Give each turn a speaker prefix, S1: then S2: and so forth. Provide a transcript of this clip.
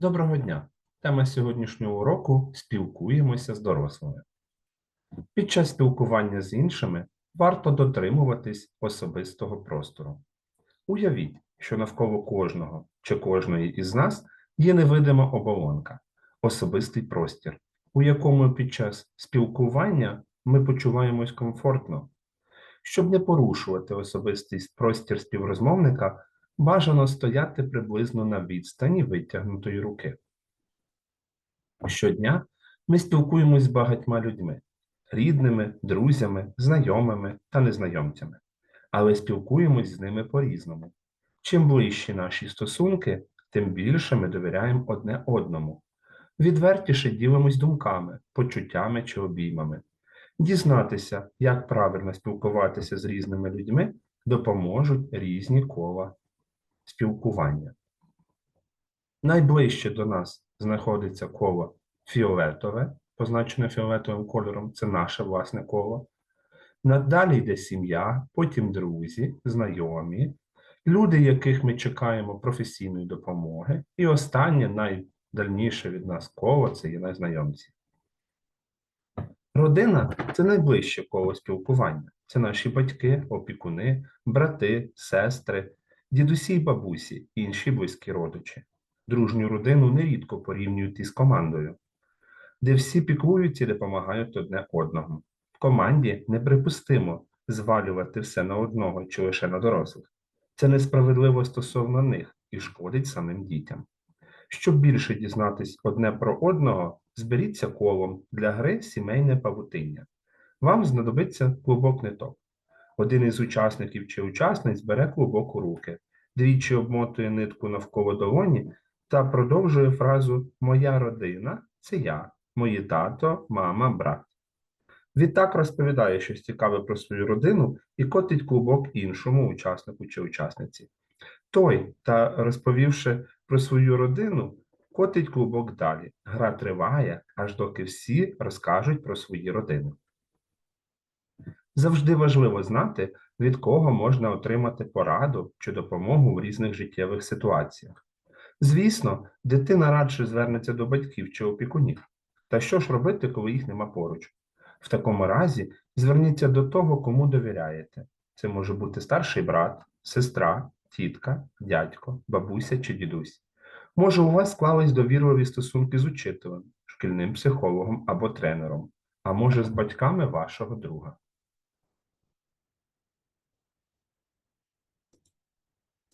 S1: Доброго дня! Тема сьогоднішнього уроку спілкуємося з дорослими. Під час спілкування з іншими варто дотримуватись особистого простору. Уявіть, що навколо кожного чи кожної із нас є невидима оболонка, особистий простір, у якому під час спілкування ми почуваємось комфортно. Щоб не порушувати особистий простір співрозмовника, бажано стояти приблизно на відстані витягнутої руки. Щодня ми спілкуємось з багатьма людьми рідними, друзями, знайомими та незнайомцями, але спілкуємось з ними по-різному. Чим ближчі наші стосунки, тим більше ми довіряємо одне одному. Відвертіше ділимось думками, почуттями чи обіймами. Дізнатися, як правильно спілкуватися з різними людьми, допоможуть різні кола спілкування. Найближче до нас знаходиться коло фіолетове, позначене фіолетовим кольором, це наше власне коло. Надалі йде сім'я, потім друзі, знайомі, люди, яких ми чекаємо професійної допомоги, і останнє найдальніше від нас коло це є незнайомці. Родина це найближче коло спілкування. Це наші батьки, опікуни, брати, сестри, дідусі й бабусі, інші близькі родичі. Дружню родину нерідко порівнюють із командою, де всі піклуються і допомагають одне одному. В команді неприпустимо звалювати все на одного чи лише на дорослих. Це несправедливо стосовно них і шкодить самим дітям. Щоб більше дізнатись одне про одного, зберіться колом для гри сімейне павутиння. Вам знадобиться клубок ниток. Один із учасників чи учасниць бере клубок у руки, двічі обмотує нитку навколо долоні та продовжує фразу Моя родина це я, мої тато, мама, брат. Відтак розповідає щось цікаве про свою родину і котить клубок іншому учаснику чи учасниці. Той, та розповівши про свою родину, котить клубок далі. Гра триває, аж доки всі розкажуть про свої родини. Завжди важливо знати, від кого можна отримати пораду чи допомогу в різних життєвих ситуаціях. Звісно, дитина радше звернеться до батьків чи опікунів. Та що ж робити, коли їх нема поруч? В такому разі зверніться до того, кому довіряєте. Це може бути старший брат, сестра, тітка, дядько, бабуся чи дідусь. Може, у вас склались довірливі стосунки з учителем, шкільним психологом або тренером, а може з батьками вашого друга.